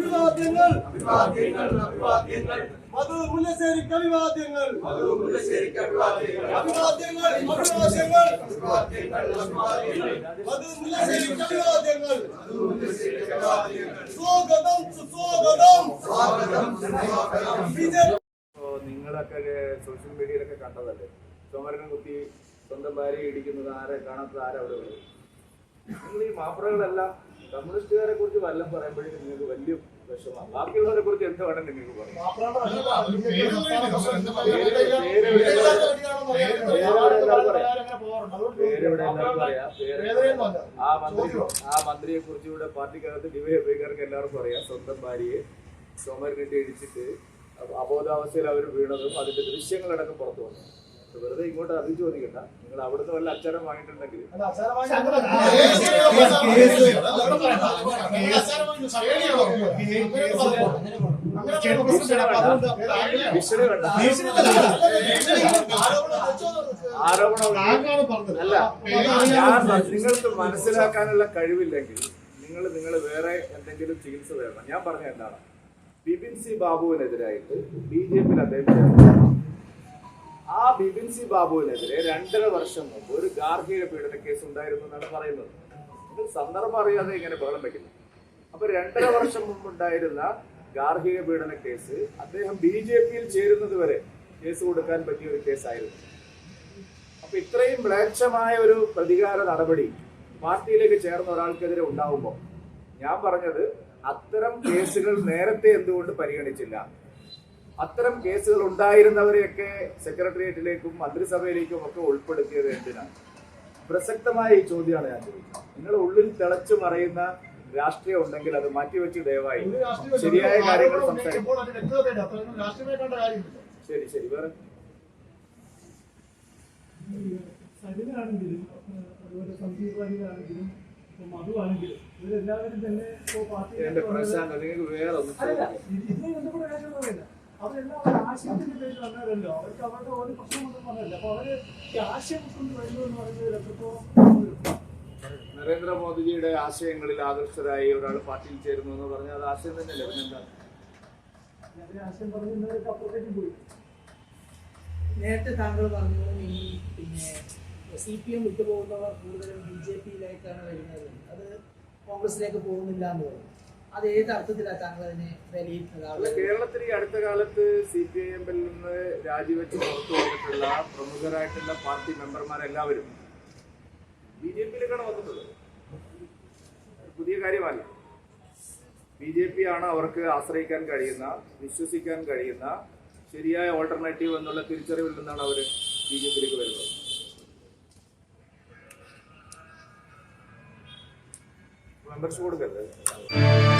അഭിവാദ്യങ്ങൾ. അഭിവാദ്യങ്ങൾ അഭിവാദ്യങ്ങൾ. മധു മുല്ലശ്ശേരിക്ക് അഭിവാദ്യങ്ങൾ മധു മുല്ലശ്ശേരിക്ക് അഭിവാദ്യങ്ങൾ അഭിവാദ്യങ്ങൾ അഭിവാദ്യങ്ങൾ അഭിവാദ്യങ്ങൾ അഭിവാദ്യങ്ങൾ. മധു മുല്ലശ്ശേരിക്ക് അഭിവാദ്യങ്ങൾ മധു മുല്ലശ്ശേരിക്ക് അഭിവാദ്യങ്ങൾ സ്വാഗതം സ്വാഗതം സ്വാഗതം നിങ്ങളൊക്കെ സോഷ്യൽ മീഡിയയിലൊക്കെ കണ്ടതല്ലേ? ചുമരനെ കുത്തി സ്വന്തം ഭാര്യ ഇടിക്കുന്നത് ആരെ? കാണാത്തത് ആരവിടെ അവിടെ ഉള്ളത്? നിങ്ങൾ ഈ മാപ്രകളെല്ലാം കമ്മ്യൂണിസ്റ്റുകാരെ കുറിച്ച് വല്ലതും പറയുമ്പോഴേക്കും നിങ്ങൾക്ക് വലിയ വിഷമമാണ് ബാക്കിയുള്ളവരെ കുറിച്ച് എന്ത് വേണം നിങ്ങൾക്ക് പറയാം ആ മന്ത്രി ആ മന്ത്രിയെ കുറിച്ച് ഇവിടെ പാർട്ടിക്കകത്ത് ഡിവൈഎഫ്ഐക്കാർക്ക് എല്ലാവർക്കും അറിയാം സ്വന്തം ഭാര്യയെ ചുമരിനിട്ട് ഇടിച്ചിട്ട് അബോധാവസ്ഥയിൽ അവർ വീണതും അതിന്റെ ദൃശ്യങ്ങളടക്കം പുറത്തു വന്നു വെറുതെ ഇങ്ങോട്ട് അത് ചോദിക്കണ്ട നിങ്ങൾ അവിടുന്ന് വല്ല അച്ചാരം വാങ്ങിയിട്ടുണ്ടെങ്കിൽ ആരോപണം അല്ല ഞാൻ നിങ്ങൾക്ക് മനസ്സിലാക്കാനുള്ള കഴിവില്ലെങ്കിൽ നിങ്ങൾ നിങ്ങൾ വേറെ എന്തെങ്കിലും ചികിത്സ തരണം ഞാൻ പറഞ്ഞ എന്താണ് ബിപിൻ സി ബാബുവിനെതിരായിട്ട് ബി ജെ പിയിൽ അദ്ദേഹം. ആ ബിപിൻ സി ബാബുവിനെതിരെ രണ്ടര വർഷം മുമ്പ് ഒരു ഗാർഹിക പീഡന കേസ് ഉണ്ടായിരുന്നു എന്നാണ് പറയുന്നത്. ഇത് സന്ദർഭം അറിയാതെ ഇങ്ങനെ ബഹളം വെക്കുന്നു. അപ്പൊ രണ്ടര വർഷം മുമ്പ് ഉണ്ടായിരുന്ന ഗാർഹിക പീഡന കേസ് അദ്ദേഹം ബി ജെ പിയിൽ ചേരുന്നത് വരെ കേസ് കൊടുക്കാൻ പറ്റിയ ഒരു കേസായിരുന്നു. അപ്പൊ ഇത്രയും മ്ലേച്ഛമായ ഒരു പ്രതികാര നടപടി പാർട്ടിയിലേക്ക് ചേർന്ന ഒരാൾക്കെതിരെ ഉണ്ടാവുമ്പോൾ ഞാൻ പറഞ്ഞത് അത്തരം കേസുകൾ നേരത്തെ എന്തുകൊണ്ട് പരിഗണിച്ചില്ല? അത്തരം കേസുകൾ ഉണ്ടായിരുന്നവരെയൊക്കെ സെക്രട്ടേറിയറ്റിലേക്കും മന്ത്രിസഭയിലേക്കും ഒക്കെ ഉൾപ്പെടുത്തിയത് എന്തിനാണ് പ്രസക്തമായ ഈ ചോദ്യമാണ് ഞാൻ ചോദിക്കുന്നത്. നിങ്ങൾ ഉള്ളിൽ തിളച്ചു മറയുന്ന രാഷ്ട്രീയം ഉണ്ടെങ്കിൽ അത് മാറ്റിവെച്ച് ദയവായി ശരിയായ കാര്യങ്ങൾ സംസാരിക്കും. ശരി ശരി വേറെ. സജിനാണെങ്കിലും അതുപോലെ സന്ദീപ് വാര്യരാണെങ്കിലും മധുവാണെങ്കിലും ഇവരെല്ലാവരും തന്നെ പാർട്ടി ഇതിനെ ബന്ധപ്പെട്ട കാര്യമൊന്നുമില്ല അവരെല്ലാം ആശയത്തിന്റെ പേരിൽ വന്നവരല്ലോ? അവർക്ക് അവരുടെ ഒരു പ്രശ്നമൊന്നും പറഞ്ഞില്ല അപ്പൊ അവർ ഈ ആശയം കൊണ്ട് വരുന്നു എന്ന് പറയുന്നത് എത്രത്തോളം നരേന്ദ്രമോദിജിയുടെ ആശയങ്ങളിൽ ആകർഷകരായി ഒരാൾ പാർട്ടിയിൽ ചേരുന്നു എന്ന് പറഞ്ഞാൽ അത് ആശയം തന്നെയല്ലേ? പിന്നെന്താ? ആശയം അപ്പുറത്തേക്ക് പോയി. നേരത്തെ താങ്കൾ പറഞ്ഞു ഈ പിന്നെ സി പി എം വിട്ടുപോകുന്നവർ കൂടുതലും ബി ജെ പിയിലേക്കാണ് വരുന്നത്. അത് കോൺഗ്രസിലേക്ക് പോകുന്നില്ല എന്ന് പറഞ്ഞു. അത് ഏത് അർത്ഥത്തിലാണ് താങ്കൾ അതിനെ വിലയിരുത്തുന്നത്? കേരളത്തിൽ ഈ അടുത്ത കാലത്ത് സി പി ഐ എമ്മിൽ നിന്ന് രാജിവെച്ച് പുറത്തു വന്നിട്ടുള്ള പ്രമുഖരായിട്ടുള്ള പാർട്ടി മെമ്പർമാരെല്ലാവരും ബി ജെ പിയിലേക്കാണ് വന്നിട്ടുള്ളത്. പുതിയ കാര്യമല്ല. ബി ജെ പി ആണ് അവർക്ക് ആശ്രയിക്കാൻ കഴിയുന്ന വിശ്വസിക്കാൻ കഴിയുന്ന ശരിയായ ഓൾട്ടർനേറ്റീവ് എന്നുള്ള തിരിച്ചറിവിൽ നിന്നാണ് അവർ ബി ജെ പിയിലേക്ക് വരുന്നത്. മെമ്പർഷിപ്പ് കൊടുക്കരുത്.